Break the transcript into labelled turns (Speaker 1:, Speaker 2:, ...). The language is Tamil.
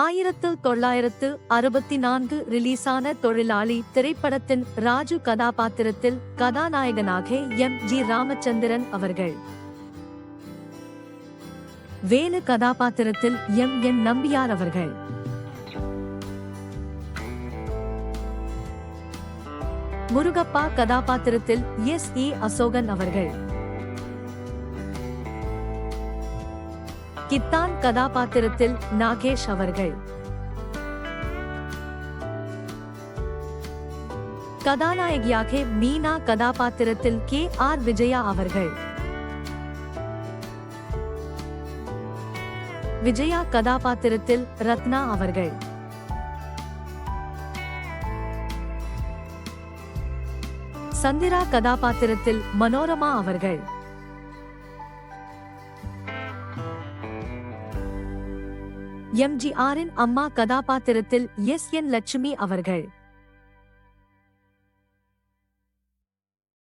Speaker 1: ஆயிரத்து தொள்ளாயிரத்து அறுபத்தி நான்கு ரிலீஸான தொழிலாளி திரைப்படத்தின் ராஜு கதாபாத்திரத்தில் கதாநாயகனாக எம். ஜி. ராமச்சந்திரன் அவர்கள். வேலு கதாபாத்திரத்தில் எம். என். நம்பியார் அவர்கள். முருகப்பா கதாபாத்திரத்தில் எஸ். இ அசோகன் அவர்கள். கித்தான் கதாபாத்திரத்தில் நாகேஷ் அவர்கள். கதாநாயகியாக மீனா கதாபாத்திரத்தில் கே ஆர் விஜயா அவர்கள். விஜயா கதாபாத்திரத்தில் ரத்னா அவர்கள். சந்திரா கதாபாத்திரத்தில் மனோரமா அவர்கள். எம்ஜிஆரின் அம்மா கதாபாத்திரத்தில் எஸ் என் லட்சுமி அவர்கள்.